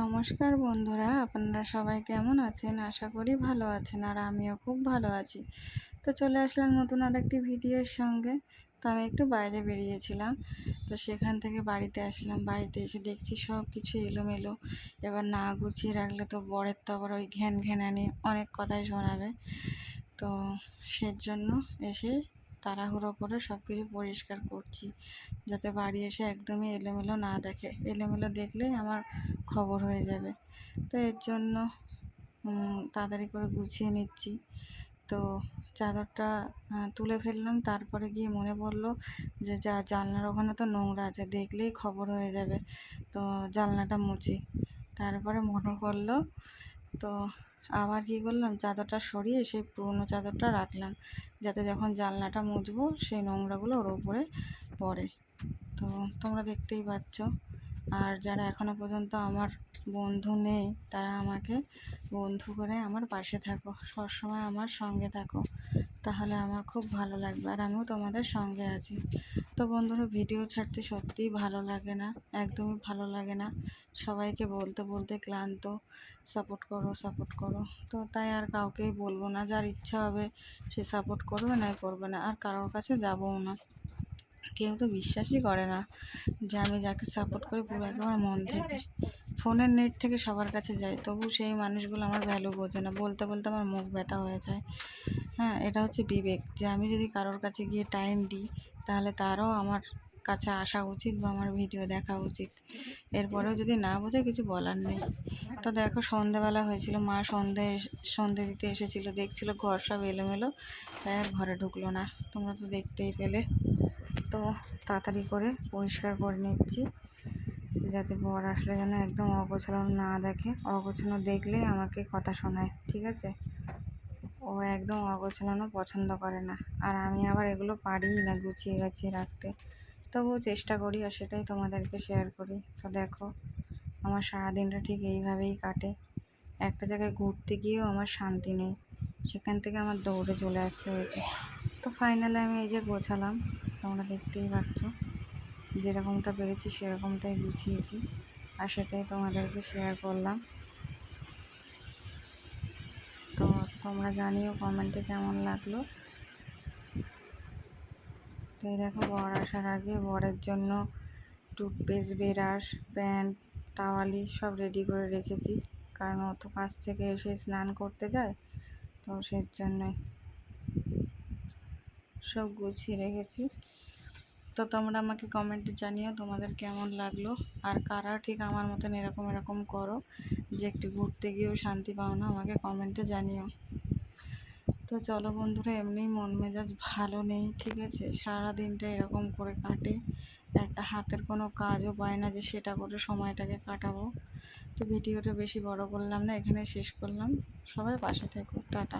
নমস্কার বন্ধুরা, আপনারা সবাই কেমন আছেন? আশা করি ভালো আছেন আর আমিও খুব ভালো আছি। তো চলে আসলাম নতুন আর একটি ভিডিওর সঙ্গে। তো আমি একটু বাইরে বেরিয়েছিলাম, তো সেখান থেকে বাড়িতে আসলাম। বাড়িতে এসে দেখছি সব কিছু এলোমেলো। এবার না গুছিয়ে রাখলে তো বরের তো আবার ওই ঘ্যান ঘ্যানানি অনেক কথাই শোনাবে। তো সেজন্য এসে তাড়াহুড়ো করে সব কিছু পরিষ্কার করছি, যাতে বাড়ি এসে একদমই এলোমেলো না দেখে। এলোমেলো দেখলেই আমার খবর হয়ে যাবে। তো এর জন্য তাড়াতাড়ি করে গুছিয়ে নিচ্ছি। তো চাদরটা তুলে ফেললাম, তারপরে গিয়ে মনে পড়ল যে যা, জানলার ওখানে তো নোংরা আছে, দেখলেই খবর হয়ে যাবে। তো জানলাটা মুছি, তারপরে মনে পড়ল, তো আবার কী করলাম? চাদরটা সরিয়ে সেই পুরনো চাদরটা রাখলাম। যাতে যখন জানলাটা মুছবো, সেই নোংরাগুলো ওর উপরে পড়ে। তো তোমরা দেখতেই পাচ্ছ। আর যারা এখনও পর্যন্ত আমার বন্ধু নেই, তারা আমাকে বন্ধু করে আমার পাশে থাকো। সবসময় আমার সঙ্গে থাকো। তাহলে আমার খুব ভালো লাগবে আর আমিও তোমাদের সঙ্গে আছি। তো বন্ধুরা, ভিডিও ছাড়তে সত্যিই ভালো লাগে না, একদমই ভালো লাগে না। সবাইকে বলতে বলতে ক্লান্ত সাপোর্ট করো সাপোর্ট করো। তো তাই আর কাউকেই বলব না, যার ইচ্ছা হবে সে সাপোর্ট করবে না করবে না, আর কারোর কাছে যাবও না। কেউ তো বিশ্বাসই করে না যে আমি যাকে সাপোর্ট করি পুরো একেবারে মন থেকে। ফোনের নেট থেকে সবার কাছে যাই, তবু সেই মানুষগুলো আমার ভ্যালু বোঝে না। বলতে বলতে আমার মুখ ব্যথা হয়ে যায়। হ্যাঁ এটা হচ্ছে বিবেক। যে আমি যদি কারোর কাছে গিয়ে টাইম দিই, তাহলে তারও আমার কাছে আসা উচিত বা আমার ভিডিও দেখা উচিত। এরপরেও যদি না বোঝে, কিছু বলার নেই। তো দেখো, সন্ধেবেলা হয়েছিল। মা সন্ধে সন্ধে দিতে এসেছিল। দেখছিল ঘর সব এলোমেলো। তাই আর ঘরে ঢুকলো না। তোমরা তো দেখতেই পেলে। তো তাড়াতাড়ি করে পরিষ্কার করে নিচ্ছি। যাতে বর আসলে যেন একদম অগোছালো না দেখে। অগোছালো দেখলেই আমাকে কথা শোনায়। ঠিক আছে? ও একদম অগোছালানো পছন্দ করে না। আর আমি আবার এগুলো পারিই না, গুছিয়ে গাছিয়ে রাখতে। তবুও চেষ্টা করি আর সেটাই তোমাদেরকে শেয়ার করি। তো দেখো, আমার সারাদিনটা ঠিক এইভাবেই কাটে। একটা জায়গায় ঘুরতে গিয়েও আমার শান্তি নেই। সেখান থেকে আমার দৌড়ে চলে আসতে হয়েছে। তো ফাইনালি আমি এই যে গোছালাম, তোমরা দেখতেই পাচ্ছ। যেরকমটা পেরেছি সেরকমটাই গুছিয়েছি। আর সেটাই তোমাদেরকে শেয়ার করলাম তো তোমরা জানিও কমেন্টে কেমন লাগল। তো এই দেখো, বর আসার আগে বরের জন্য টুথপেস্ট ব্রাশ প্যান্ট, টাওয়ালি সব রেডি করে রেখেছি। কারণ ও তো কাছ থেকে এসে স্নান করতে যায়, তো সেই জন্যই সব গুছিয়ে রেখেছি। তো তোমরা আমাকে কমেন্টে জানিও তোমাদের কেমন লাগল। আর কারা ঠিক আমার মতন এরকম এরকম করো, যে একটু ঘুরতে গিয়েও শান্তি পাও না, আমাকে কমেন্টে জানিও। তো চলো বন্ধুরা, এমনিই মন মেজাজ ভালো নেই, ঠিক আছে? সারা দিনটা এরকম করে কাটে, একটা হাতের কোনো কাজও পায় না যে সেটা করে সময়টাকে কাটাবো। তো ভিডিওটা বেশি বড় করলাম না এখানে শেষ করলাম। সবাই পাশে থেকো, টাটা।